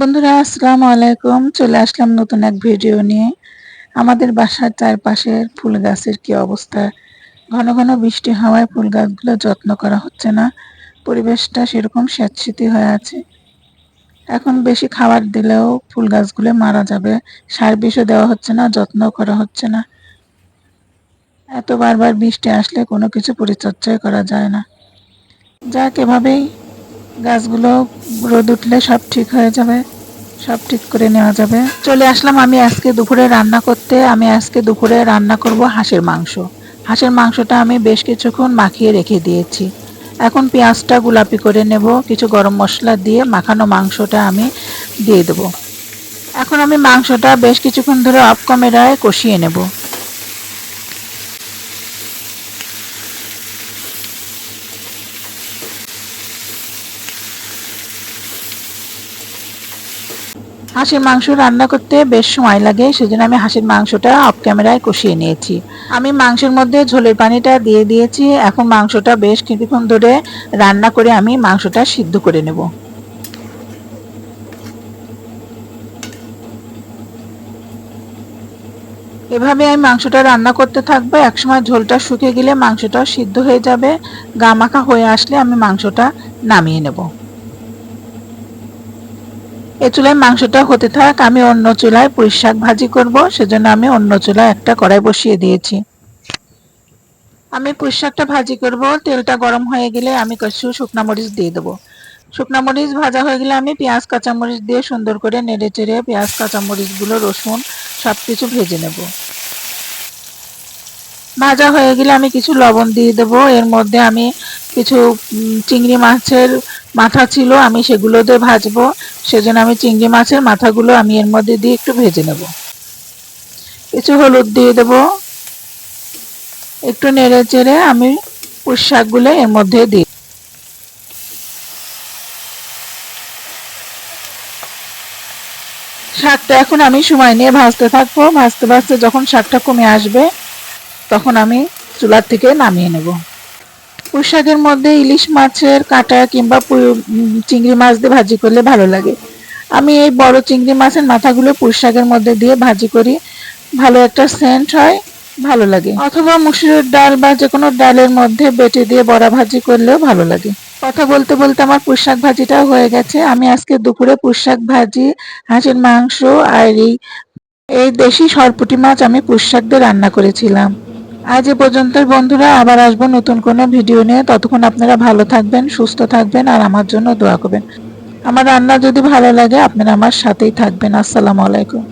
বন্ধুরা, আসসালামু আলাইকুম। চলে আসলাম নতুন এক ভিডিও নিয়ে। আমাদের বাসার চারপাশের ফুল গাছের কি অবস্থা? ঘন ঘন বৃষ্টি হওয়ায় ফুল গাছগুলো যত্ন করা হচ্ছে না। পরিবেশটা সেরকম স্যাঁতস্যাঁতে হয়ে আছে। এখন বেশি খাবার দিলেও ফুল গাছগুলো মারা যাবে। সার বিষও দেওয়া হচ্ছে না যত্ন করা হচ্ছে না। এত বারবার বৃষ্টি আসলে কোনো কিছু পরিচর্যাই করা যায় না। যাক, এভাবেই গাছগুলো রোদ উঠলে সব ঠিক হয়ে যাবে, সব ঠিক করে নেওয়া যাবে। চলে আসলাম আমি আজকে দুপুরে রান্না করতে। আমি আজকে দুপুরে রান্না করব হাঁসের মাংস। হাঁসের মাংসটা আমি বেশ কিছুক্ষণ মাখিয়ে রেখে দিয়েছি। এখন পেঁয়াজটা গোলাপি করে নেব, কিছু গরম মশলা দিয়ে মাখানো মাংসটা আমি দিয়ে দেব। এখন আমি মাংসটা বেশ কিছুক্ষণ ধরে অফ ক্যামেরায় কষিয়ে নেব। হাঁসের মাংস রান্না করতে বেশ সময় লাগে, সেজন্য আমি হাঁসের মাংসটা অফ ক্যামেরায় কষিয়ে নিয়েছি। আমি মাংসের মধ্যে ঝোলের পানিটা দিয়ে দিয়েছি, এখন মাংসটা বেশ কিছুক্ষণ ধরে রান্না করে আমি মাংসটা সিদ্ধ করে নেব। এভাবে আমি মাংসটা রান্না করতে থাকব, একসময় ঝোলটা শুকিয়ে গেলে মাংসটা সিদ্ধ হয়ে যাবে, গা মাখা হয়ে আসলে আমি মাংসটা নামিয়ে নেব। এ চুলায় মাংসটা হতে থাক, আমি অন্য চুলায় পুঁই শাক ভাজি করব, সেজন্য আমি অন্য চুলায় একটা কড়াই বসিয়ে দিয়েছি। আমি পুঁই শাকটা ভাজি করব, তেলটা গরম হয়ে গেলে আমি কিছু শুকনা মরিচ দিয়ে দেবো। শুকনা মরিচ ভাজা হয়ে গেলে আমি পেঁয়াজ কাঁচামরিচ দিয়ে সুন্দর করে নেড়ে চেড়ে পেঁয়াজ কাঁচামরিচগুলো রসুন সব কিছু ভেজে নেব। ভাজা হয়ে গেলে আমি কিছু লবণ দিয়ে দেবো, এর মধ্যে আমি কিছু চিংড়ি মাছের মাথা ছিল, আমি সেগুলো দিয়ে ভাজবো। সেজন্য আমি চিংড়ি মাছের মাথাগুলো আমি এর মধ্যে দিয়ে একটু ভেজে নেব। কিছু হলুদ দিয়ে দেব। একটু নেড়ে চেড়ে আমি পুঁই শাকগুলো এর মধ্যে দিই। শাকটা এখন আমি সময় নিয়ে ভাজতে থাকব। ভাজতে ভাজতে যখন শাকটা কমে আসবে, তখন আমি চুলার থেকে নামিয়ে নেব। পুঁই মধ্যে ইলিশ মাছের কাঁটা কিংবা চিংড়ি মাছ দিয়ে ভাজি করলে ভালো লাগে। আমি এই বড় চিংড়ি মাছের মাথাগুলো পুঁই মধ্যে দিয়ে ভাজি করি। ভালো একটা সেন্ট হয়, ভালো লাগে। অথবা মুসুরের ডাল বা যে কোনো ডালের মধ্যে বেটে দিয়ে বড়া ভাজি করলেও ভালো লাগে। কথা বলতে বলতে আমার পুঁই শাক ভাজিটাও হয়ে গেছে। আমি আজকে দুপুরে পুঁই শাক ভাজি, হাঁসের মাংস, আর এই এই দেশি সরপুটি মাছ আমি পুঁই শাক দিয়ে রান্না করেছিলাম। আজ এ পর্যন্ত বন্ধুরা। আবার আসব নতুন কোনো ভিডিও নিয়ে। ততক্ষণ আপনারা ভালো থাকবেন, সুস্থ থাকবেন, আর আমার জন্য দোয়া করবেন। আমার রান্না যদি ভালো লাগে, আপনারা আমার সাথেই থাকবেন। আসসালামু আলাইকুম।